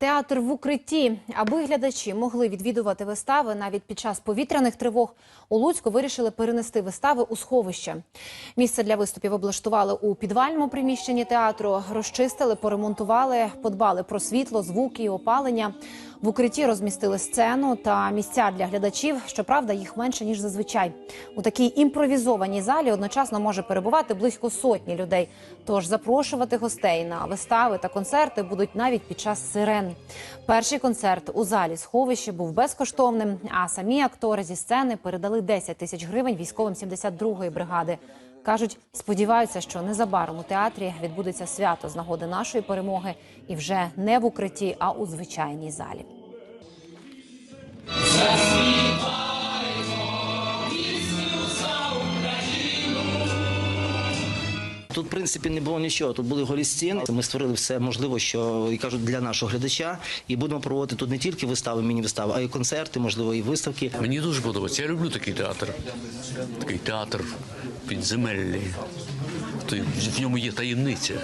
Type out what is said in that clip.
Театр в укритті, аби глядачі могли відвідувати вистави навіть під час повітряних тривог. У Луцьку вирішили перенести вистави у сховище. Місце для виступів облаштували у підвальному приміщенні театру, розчистили, поремонтували, подбали про світло, звуки і опалення. В укритті розмістили сцену та місця для глядачів. Щоправда, їх менше ніж зазвичай. У такій імпровізованій залі одночасно може перебувати близько сотні людей. Тож запрошувати гостей на вистави та концерти будуть навіть під час сирен. Перший концерт у залі сховища був безкоштовним. А самі актори зі сцени передали 10 тисяч гривень військовим 72-ї бригади. Кажуть, сподіваються, що незабаром у театрі відбудеться свято з нагоди нашої перемоги і вже не в укритті, а у звичайній залі. Тут, в принципі, не було нічого. Тут були голі стіни. Ми створили все можливо, що і кажуть для нашого глядача. І будемо проводити тут не тільки вистави, міні-вистави, а й концерти, можливо, і виставки. Мені дуже подобається. Я люблю такий театр. Такий театр підземеллі. В ньому є таємниця.